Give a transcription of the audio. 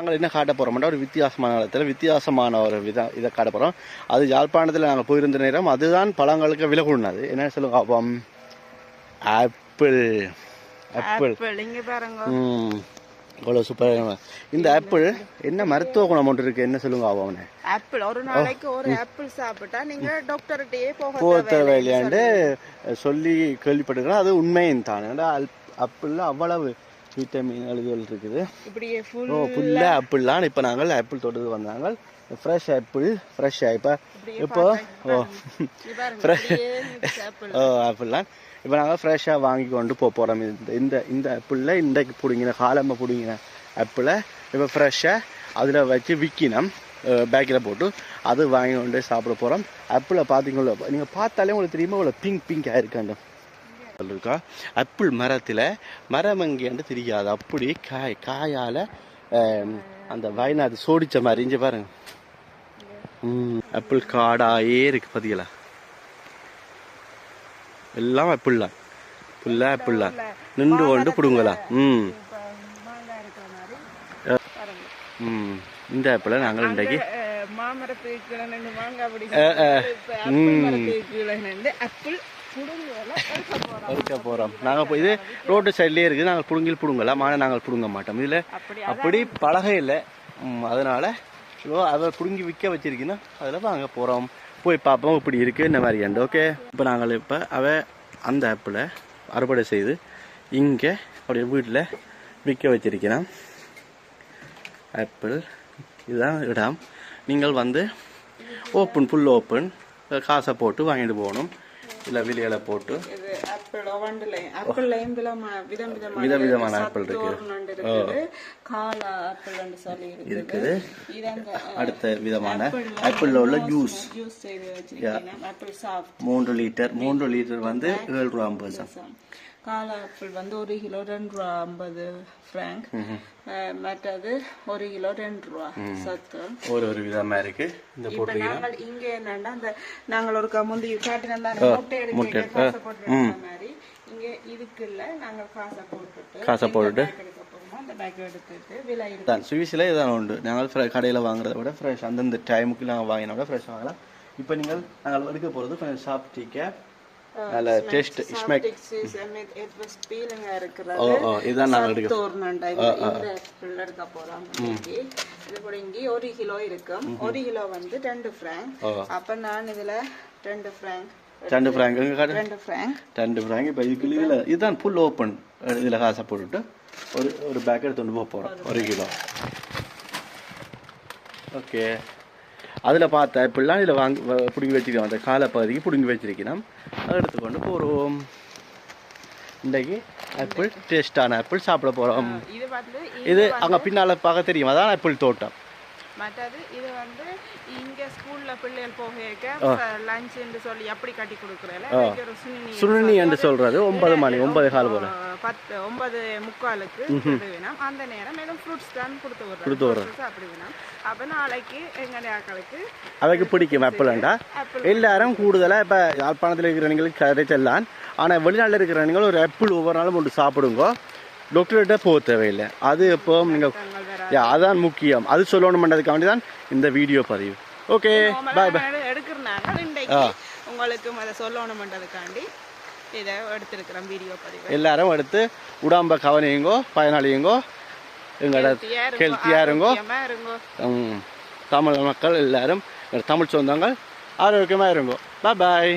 நாங்கள் என்ன காட்ட போகிறோம்னா ஒரு வித்தியாசமான இடத்துல வித்தியாசமான ஒரு வித இதை காட்ட போகிறோம் அது யாழ்ப்பாணத்தில் நாங்கள் போயிருந்த நேரம் அதுதான் பழங்களுக்கு விலை கூடினது. என்ன சொல்லுங்க அப்போ ஆப்பிள். ஆப்பிள் அவ்வளோ சூப்பராக இந்த ஆப்பிள் என்ன மருத்துவ குணம் ஒன்று இருக்குது என்ன சொல்லுங்க அவனை? ஆப்பிள் ஒரு நாளைக்கு ஒரு ஆப்பிள் சாப்பிட்டா நீங்க டாக்டர்கிட்டயே போக போக. தேவையில்லையாண்டு சொல்லி கேள்விப்பட்டிருக்கிறோம். அது உண்மையும் தான். ஏன்னா ஆப்பிளில் அவ்வளவு விட்டமின் இதுகள் இருக்குது. ஓ புல்ல ஆப்பிள்லாம் இப்போ நாங்கள் ஆப்பிள் தொட்டு வந்தாங்க. ஃப்ரெஷ் ஆப்பிள் ஃப்ரெஷ் இப்போ இப்போ ஓ. ஆப்பிள் ஓ ஆப்பிள்லாம் இப்போ நாங்கள் ஃப்ரெஷ்ஷாக வாங்கி கொண்டு போக போகிறோம் இந்த இந்த இந்த ஆப்பிளில் இன்றைக்கு பிடிங்கின காலமாக பிடிங்கின ஆப்பிளை இப்போ ஃப்ரெஷ்ஷாக அதில் வச்சு விற்கினோம் பேக்கில் போட்டு அது வாங்கி கொண்டு சாப்பிட போகிறோம் ஆப்பிளை பார்த்தீங்களோ நீங்கள் பார்த்தாலே உங்களுக்கு தெரியுமா? இவ்வளோ பிங்க் பிங்காக இருக்காண்டு இருக்கா? ஆப்பிள் மரத்தில் மரம் எங்கேன்னு தெரியாது. அப்படி காய் காயால் அந்த வயநாடு சோடிச்ச மாதிரி இங்கே பாருங்க. ம் ஆப்பிள் காடாயே இருக்கு பார்த்தீங்களா எல்லாம் ஆப்பிள் தான் தான் நின்று கொண்டு பிடுங்கலாம் ம். இந்த ஆப்பிளை நாங்கள் இன்றைக்கு அஹ், மாமரத்துக்கு கீழே மாங்காய் பிடிக்கும் ஆப்பிள் பறிக்க போகிறோம் நாங்கள் இப்போ இது ரோட்டு சைட்லேயே இருக்குது. நாங்கள் பிடுங்கில் பிடுங்கலாம் ஆனால் நாங்கள் பிடுங்க மாட்டோம். இதில் அப்படி பழகை இல்லை. அதனால அதை பிடுங்கி விற்க வச்சிருக்கீங்கன்னா அதில் வாங்க போகிறோம் போய் பார்ப்போம் இப்படி இருக்குது இந்த மாதிரி அண்டு ஓகே இப்போ நாங்கள் இப்போ அவ அந்த ஆப்பிளை அறுவடை செய்து இங்கே அப்படியே வீட்டில் விற்க வச்சிருக்கிறோம். ஆப்பிள் இதுதான் இடம். நீங்கள் வந்து ஓப்பன் ஃபுல் ஓப்பன் காசை போட்டு வாங்கிட்டு போகணும். இல்லை விலையில போட்டு. ஆப்பிள் விதவிதமான ஆப்பிள் இருக்கு இருக்குது. அடுத்த விதமான ஆப்பிளில் உள்ள ஜூஸ். ஆப்பிள் மூன்று லிட்டர் மூன்று லிட்டர் வந்து ஏழு ரூபா ஐம்பது காலா ஆப்பிள் வந்து ஒரு கிலோ ரெண்டு ரூபா ஐம்பது ஃப்ராங்க் மற்றது ஒரு கிலோ ரெண்டு ரூபா சத்து. ஒரு ஒரு விதமா இருக்கு. இந்த இப்ப நாங்கள் இங்க என்னன்னா அந்த நாங்கள் ஒரு முந்தி காட்டினா முட்டை எடுக்க காசை போட்டு மாதிரி. இங்க இதுக்குள்ள நாங்கள் காசை போட்டுட்டு காசை போட்டுட்டு. தான் சுவிஸில் இதான் உண்டு. நாங்கள் கடையில் வாங்குறத விட ஃப்ரெஷ் அந்தந்த டைமுக்கு நாங்கள் வாங்கின விட ஃப்ரெஷ் வாங்கலாம். இப்போ நீங்கள் நாங்கள் எடுக்க போகிறது கொஞ்சம் சாப்பிட்டீங்க. நல்ல டேஸ்ட் ஓ ஓ பிடுங்கி ஒரு கிலோ இருக்கும் ஒரு கிலோ வந்து ரெண்டு ஃப்ராங்க் அப்ப நான் இதுல ரெண்டு ஃப்ராங்க் ரெண்டு ஃப்ராங்க் ரெண்டு ஃப்ராங்க் ரெண்டு ஃப்ராங்க் இப்போ இதுக்கு இதில் இதுதான் ஃபுல் ஓப்பன் இதில் காசை போட்டுட்டு ஒரு ஒரு பேக் எடுத்து கொண்டு போக போகிறோம் ஒரு கிலோ ஓகே அதில் பார்த்த இப்படிலாம் இதில் வாங்கி பிடுங்கி வச்சிருக்கோம் அந்த காலை பகுதிக்கு பிடுங்கி வச்சிருக்கணும் அதை எடுத்துக்கொண்டு போகிறோம் இன்றைக்கு ஆப்பிள் டேஸ்டான ஆப்பிள் சாப்பிட போகிறோம் இது அங்கே பின்னால் பார்க்க தெரியும். அதான் ஆப்பிள் தோட்டம். மற்றது இது வந்து இங்க ஸ்கூல்ல பிள்ளைகள் போக லஞ்ச் சொல்லி அப்படி கட்டி கொடுக்குறல சுனினி சுருணி என்று சொல்கிறது ஒன்பது மணி ஒன்பது கால் போல். பத்து ஒன்பது முக்காலுக்கு வேணும். அந்த நேரம் மேலும் ஃப்ரூட்ஸ் தான் கொடுத்து விடுறோம் கொடுத்து விடுறோம். அப்படி வேணும். அப்ப நாளைக்கு எங்க ஆக்களுக்கு அவைக்கு பிடிக்கும் ஆப்பிள்ண்டா எல்லாரும் கூடுதலாக இப்போ யாழ்ப்பாணத்தில் இருக்கிறவங்களுக்கு கிடைச்செல்லாம் ஆனால் வெளிநாட்டில் இருக்கிறவங்க ஒரு ஆப்பிள் ஒவ்வொரு நாளும் ஒன்று சாப்பிடுங்க. டாக்டர்கிட்ட போக தேவையில்லை. அது எப்போ நீங்கள் யா அதான் முக்கியம். அது சொல்லணுமென்றதுக்காக வேண்டி தான் இந்த வீடியோ பதிவு. ஓகே பாய் பாய் எடுக்கிறனாங்க. இன்றைக்கு உங்களுக்கு அதை சொல்லணும்ன்றதுக்காண்டி இதை எடுத்திருக்கிறோம் வீடியோ பதிவு. எல்லாரும் எடுத்து உடம்ப கவனியுங்கோ பயனாளியுங்கோ எங்களோட ஹெல்த்தியாக இருங்கோ தமிழ் மக்கள் எல்லாரும் தமிழ் சொந்தங்கள் ஆரோக்கியமாக இருங்கோ. பாய் பாய்